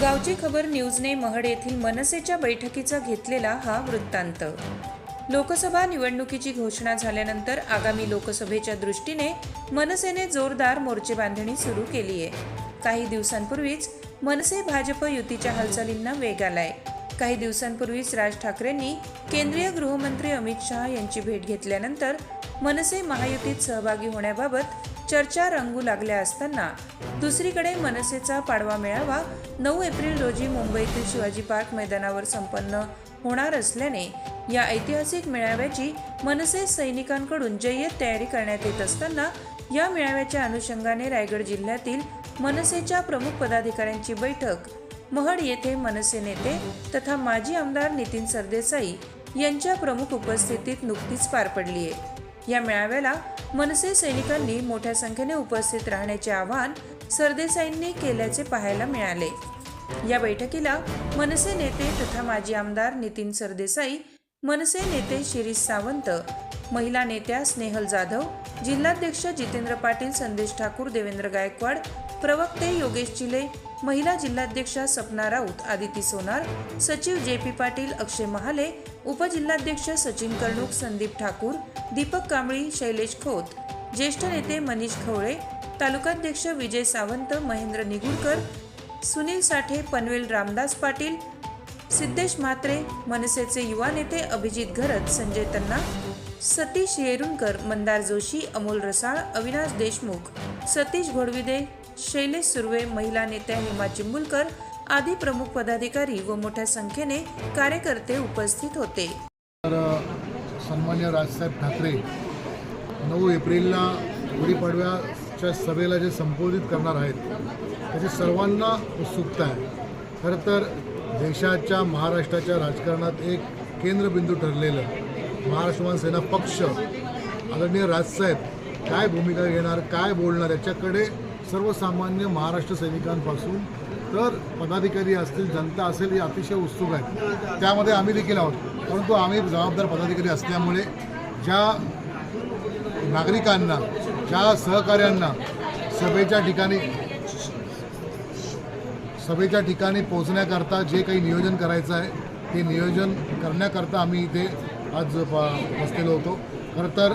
गावची खबर न्यूजने महड येथील मनसेच्या बैठकीचा घेतलेला हा वृत्तांत. लोकसभा निवडणुकीची घोषणा झाल्यानंतर आगामी लोकसभेच्या दृष्टीने मनसेने जोरदार मोर्चे बांधणी सुरू केली आहे काही दिवसांपूर्वीच मनसे भाजप युतीच्या हालचालींना वेग आलाय. काही दिवसांपूर्वीच राज ठाकरेंनी केंद्रीय गृहमंत्री अमित शहा यांची भेट घेतल्यानंतर मनसे महायुतीत सहभागी होण्याबाबत चर्चा रंगू लागल्या असताना दुसरीकडे मनसेचा पाडवा मेळावा नऊ एप्रिल रोजी मुंबईतील शिवाजी पार्क मैदानावर संपन्न होणार असल्याने या ऐतिहासिक मेळाव्याची मनसे सैनिकांकडून जय्यत तयारी करण्यात येत असताना या मेळाव्याच्या अनुषंगाने रायगड जिल्ह्यातील मनसेच्या प्रमुख पदाधिकाऱ्यांची बैठक. महड येथे मनसे नेते तथा माजी आमदार नितीन सरदेसाई यांच्या प्रमुख उपस्थितीत नुकतीच पार पडली आहे या मेळाव्याला मनसे सैनिकांनी मोठ्या संख्येने उपस्थित राहण्याचे आवाहन सरदेसाईंनी केल्याचे पाहायला मिळाले. या बैठकीला मनसे नेते तथा माजी आमदार नितीन सरदेसाई मनसे नेते शिरीष सावंत महिला नेत्या स्नेहल जाधव जिल्हाध्यक्ष जितेंद्र पाटील संदेश ठाकूर देवेंद्र गायकवाड प्रवक्ते योगेश चिले महिला जिल्हाध्यक्षा सपना राऊत आदिती सोनार सचिव जे पी पाटील अक्षय महाले उपजिल्हाध्यक्ष सचिन कर्णूक संदीप ठाकूर दीपक कांबळी शैलेश खोत ज्येष्ठ नेते मनीष खवळे तालुकाध्यक्ष विजय सावंत महेंद्र निगुरकर सुनील साठे पनवेल रामदास पाटील सिद्धेश म्हात्रे मनसेचे युवा नेते अभिजित घरत संजय तन्ना सतीश येरुणकर मंदार जोशी अमोल रसाळ अविनाश देशमुख सतीश घोडविदे शैलेश सुर्वे महिला नेत्या हेमा चिंबुलकर आदी प्रमुख पदाधिकारी व मोठ्या संख्येने कार्यकर्ते उपस्थित होते. तर सन्मान्य राजसाहेब ठाकरे नऊ एप्रिलला गुढीपाडव्याच्या सभेला जे संबोधित करणार आहेत त्याची सर्वांना उत्सुकता आहे. खरं तर देशाच्या महाराष्ट्राच्या राजकारणात एक केंद्रबिंदू ठरलेलं महाराष्ट्र सेना पक्ष आदरणीय राजसाहेब काय भूमिका घेणार काय बोलणार याच्याकडे सर्वसामान्य महाराष्ट्र सैनिकांपासून तर पदाधिकारी असतील जनता असेल ही अतिशय उत्सुक आहे त्यामध्ये आम्ही देखील आहोत. परंतु आम्ही जबाबदार पदाधिकारी असल्यामुळे ज्या नागरिकांना ज्या सहकाऱ्यांना सभेच्या ठिकाणी सभेच्या ठिकाणी पोहोचण्याकरता जे काही नियोजन करायचं आहे ते नियोजन करण्याकरता आम्ही इथे आज ब बसलेलो होतो. खरं तर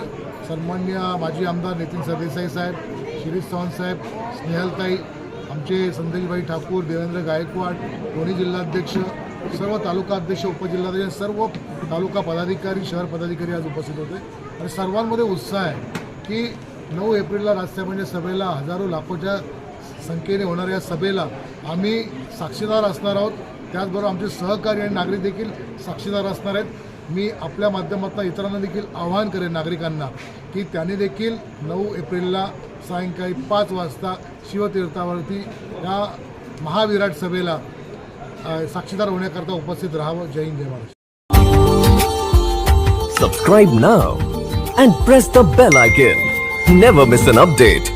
सन्मान्य माजी आमदार नितीन सरदेसाई साहेब शिरीष चव्हाण साहेब स्नेहलताई आमचे संदेशभाई ठाकूर देवेंद्र गायकवाड दोन्ही जिल्हाध्यक्ष सर्व तालुका अध्यक्ष उपजिल्हाध्यक्ष सर्व तालुका पदाधिकारी शहर पदाधिकारी आज उपस्थित होते. आणि सर्वांमध्ये उत्साह आहे की नऊ एप्रिलला राजसाहेबांच्या म्हणजे सभेला हजारो लाखोच्या संख्येने होणाऱ्या या सभेला आम्ही साक्षीदार असणार आहोत. त्याचबरोबर आमचे सहकारी आणि नागरिक देखील साक्षीदार असणार आहेत. मी आपल्या माध्यमातून इतरांना देखील आवाहन करेन नागरिकांना की त्यांनी देखील नऊ एप्रिलला सायंकाळी पाच वाजता शिवतीर्थावरती या महाविराट सभेला साक्षीदार होण्याकरता उपस्थित राहावं. जय हिंद जय Maharashtra. Subscribe now and press the bell icon never miss an update